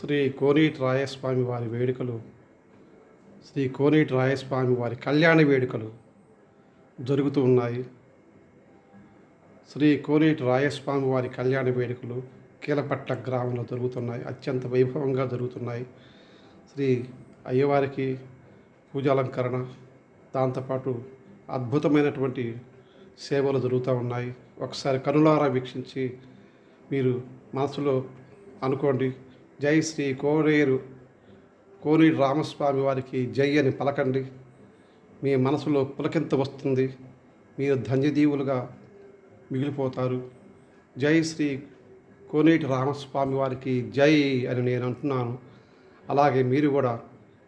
శ్రీ కోనేటి రాయస్వామి వారి వేడుకలు శ్రీ కోనేటి రాయస్వామి వారి కళ్యాణ వేడుకలు జరుగుతూ ఉన్నాయి. శ్రీ కోనేటి రాయస్వామి వారి కళ్యాణ వేడుకలు కీలపట్ల గ్రామంలో జరుగుతున్నాయి. అత్యంత వైభవంగా జరుగుతున్నాయి. శ్రీ అయ్యవారికి పూజాలంకరణ దాంతోపాటు అద్భుతమైనటువంటి సేవలు జరుగుతూ ఉన్నాయి. ఒకసారి కనులారా వీక్షించి మీరు మనసులో అనుకోండి. జై శ్రీ కోనేరు కోనేరు రామస్వామి వారికి జై అని పలకండి. మీ మనసులో పులకింత వస్తుంది. మీరు ధన్యదీవులుగా మిగిలిపోతారు. జై శ్రీ కోనేటి రామస్వామి వారికి జై అని నేను అంటున్నాను. అలాగే మీరు కూడా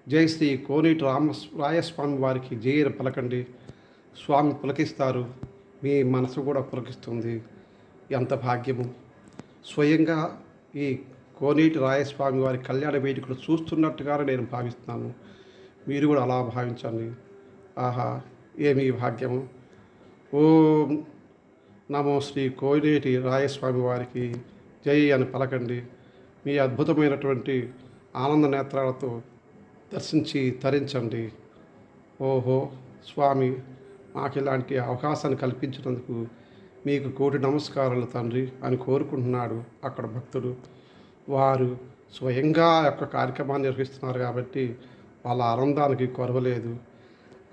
జై శ్రీ కోనేటి రామ రాయస్వామి వారికి జై అని పలకండి. స్వామి పులకిస్తారు. మీ మనసు కూడా పులకిస్తుంది. ఎంత భాగ్యము. స్వయంగా ఈ కోనేటి రాయస్వామి వారి కళ్యాణ వేదికలు చూస్తున్నట్టుగానే నేను భావిస్తున్నాను. మీరు కూడా అలా భావించండి. ఆహా ఏమి భాగ్యము? ఓం నమో శ్రీ కోనేటి రాయస్వామి వారికి జై అని పలకండి. మీ అద్భుతమైనటువంటి ఆనంద నేత్రాలతో దర్శించి తరించండి. ఓహో స్వామి మాకు ఇలాంటి అవకాశాన్ని కల్పించినందుకు మీకు కోటి నమస్కారాలు తండ్రి అని కోరుకుంటున్నాడు అక్కడ భక్తుడు. వారు స్వయంగా యొక్క కార్యక్రమాన్ని నిర్వహిస్తున్నారు కాబట్టి వాళ్ళ ఆనందానికి కొరవలేదు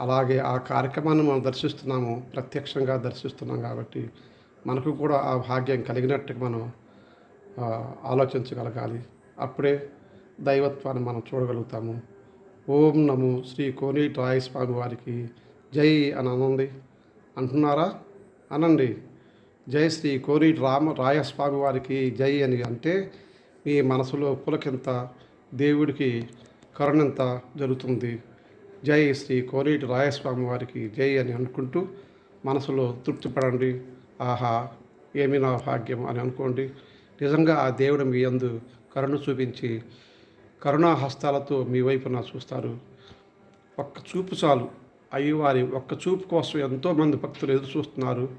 అలాగే ఆ కార్యక్రమాన్ని మనం దర్శిస్తున్నాము ప్రత్యక్షంగా దర్శిస్తున్నాం కాబట్టి మనకు కూడా ఆ భాగ్యం కలిగినట్టుగా మనం ఆలోచించగలగాలి. అప్పుడే దైవత్వాన్ని మనం చూడగలుగుతాము. ఓం నమో శ్రీ కోనేటి రాయస్వామి వారికి జై అని అనండి. అంటున్నారా? అనండి. జై శ్రీ కోనేటి రామ రాయస్వామి వారికి జై అని అంటే మీ మనసులో పులకింత దేవుడికి కరుణంత జరుగుతుంది. జై శ్రీ కోనేటి రాయస్వామి వారికి జై అని అనుకుంటూ మనసులో తృప్తిపడండి ఆహా ఏమి నా భాగ్యం అని అనుకోండి. నిజంగా ఆ దేవుడు మీ యందు కరుణ చూపించి కరుణా హస్తాలతో మీ వైపున చూస్తారు. ఒక్క చూపు చాలు. అయ్యవారి ఒక్క చూపు కోసం ఎంతోమంది భక్తులు ఎదురు చూస్తున్నారు.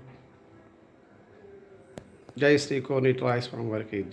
జై శ్రీ కోనేటి రాయస్వామి వారికి